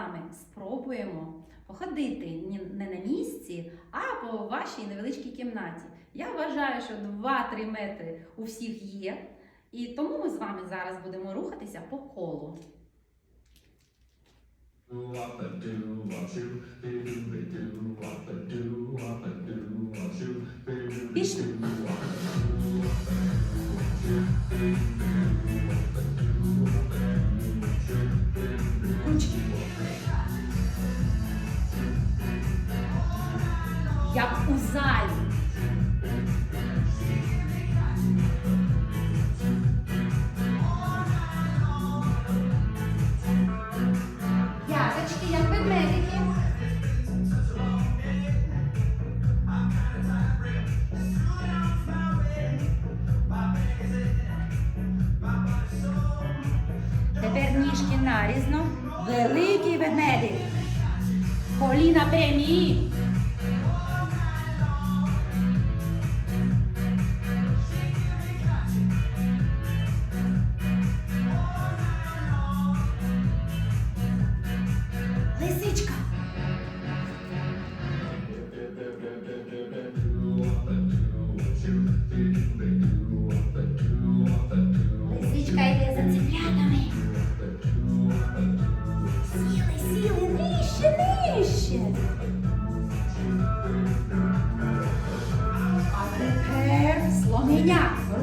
вами спробуємо походити не на місці, а по вашій невеличкій кімнаті. Я вважаю, що 2-3 метри у всіх є. І тому ми з вами зараз будемо рухатися по колу. як у залі. Яточки, як ведмедики. Тепер ніжки нарізно. Великий ведмедик. Коліна прямі.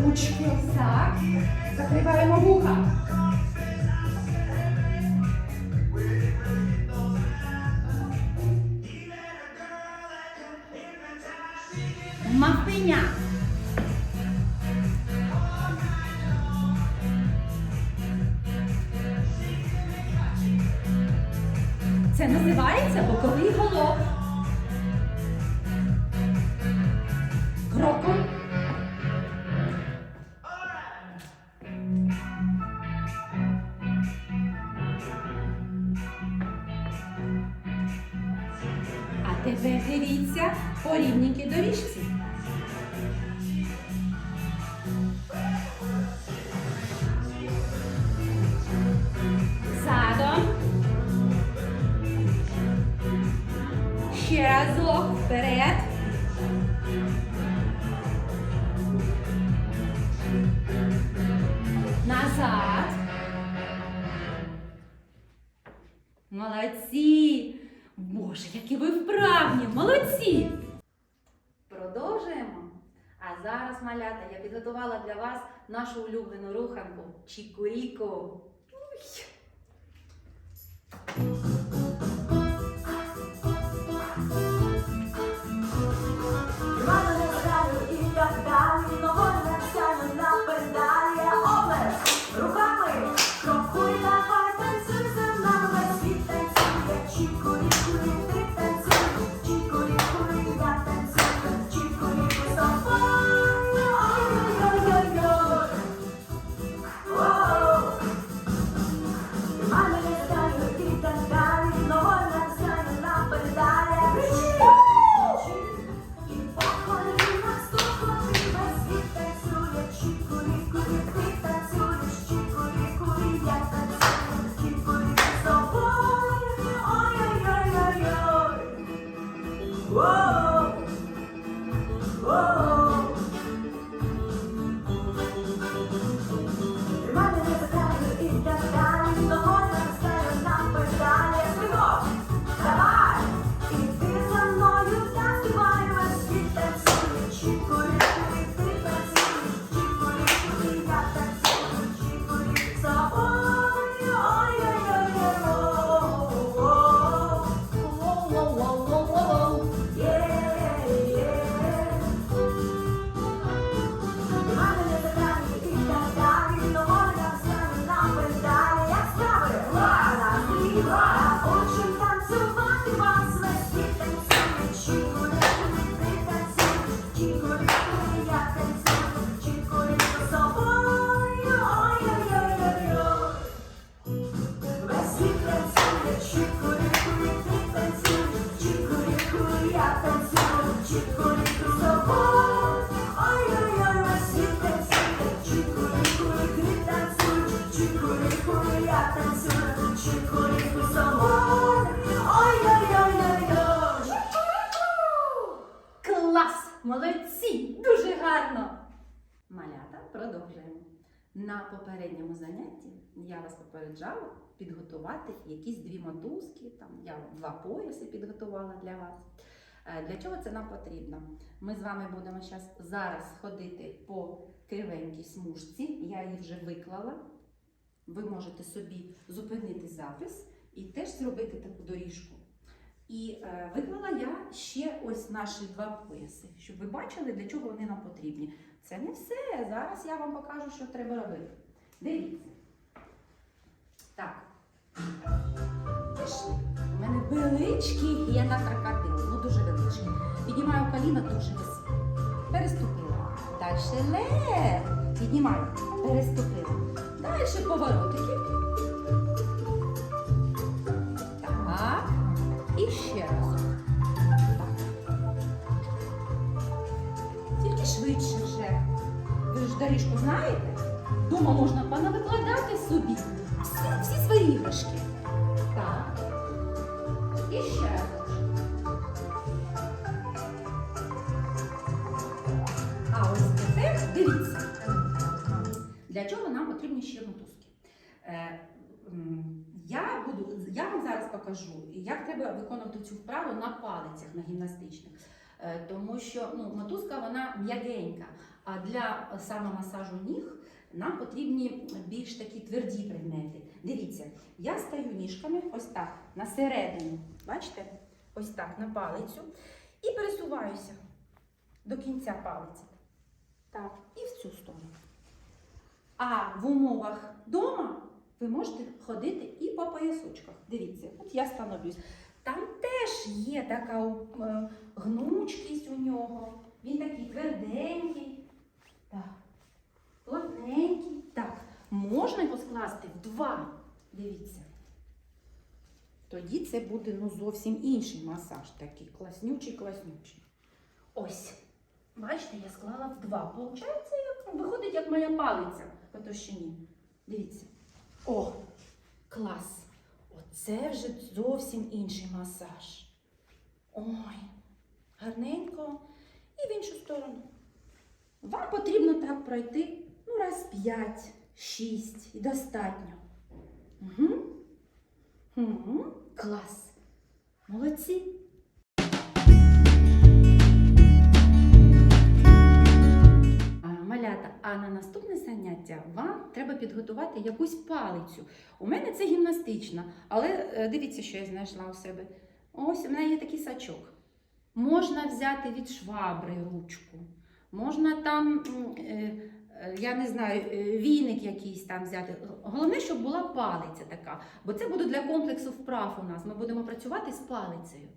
Ручки. Так. Закриваємо вуха. Мавпиня. Це називається боковий голов. вигріться по рівненькій доріжці. Задом. Ще разок вперед. Назад. Молодці. Боже, які ви вправні! Молодці! Продовжуємо. А зараз, малята, я підготувала для вас нашу улюблену руханку Чікуріку. Ой! Thank you. Клас! Молодці! Дуже гарно! Малята продовжуємо. На попередньому занятті я вас попереджала підготувати якісь дві мотузки, там я два пояси підготувала для вас. Е, для чого це нам потрібно? Ми з вами будемо зараз ходити по кривенькій смужці, я її вже виклала. Ви можете собі зупинити запис і теж зробити таку доріжку. І е, виклала я ще ось наші два пояси, щоб ви бачили, для чого вони нам потрібні. Це не все. Зараз я вам покажу, що треба робити. Дивіться. Так. Пішли. У мене величкий гена крокодил. Ну дуже величкий. Піднімаю коліна дуже високо. Переступила. Далі лев. Піднімаю. Переступила. Далі поворотики. Так. І ще раз. Тільки швидше вже. Ви ж доріжку знаєте? Дома можна понавикладати собі всі, всі свої іграшки. Так. І ще раз. А ось тепер дивіться. Потрібні ще мотузки? Е, я, буду, я вам зараз покажу, як треба виконувати цю вправу на палицях на гімнастичних. Е, тому що ну, мотузка вона м'ягенька, а для самомасажу ніг нам потрібні більш такі тверді предмети. Дивіться, я стаю ніжками ось так на середину. Бачите? Ось так на палицю. І пересуваюся до кінця палиці. Так, і в цю сторону. А в умовах дома ви можете ходити і по поясочках. Дивіться, от я становлюсь. Там теж є така е, гнучкість у нього. Він такий тверденький. Так. Плотненький. Так. Можна його скласти в два. Дивіться. Тоді це буде ну, зовсім інший масаж, такий класнючий, класнючий. Ось. Бачите, я склала в два. Получається, як, виходить, як моя палиця по товщині. Дивіться. О, клас! Оце вже зовсім інший масаж. Ой, гарненько. І в іншу сторону. Вам потрібно так пройти ну, раз п'ять, шість і достатньо. Угу. Угу. Клас. Молодці. Малята, а на наступне заняття вам треба підготувати якусь палицю. У мене це гімнастична, але е, дивіться, що я знайшла у себе. Ось у мене є такий сачок. Можна взяти від швабри ручку, можна там, е, е, я не знаю, віник якийсь там взяти. Головне, щоб була палиця така, бо це буде для комплексу вправ у нас. Ми будемо працювати з палицею.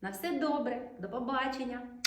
На все добре, до побачення!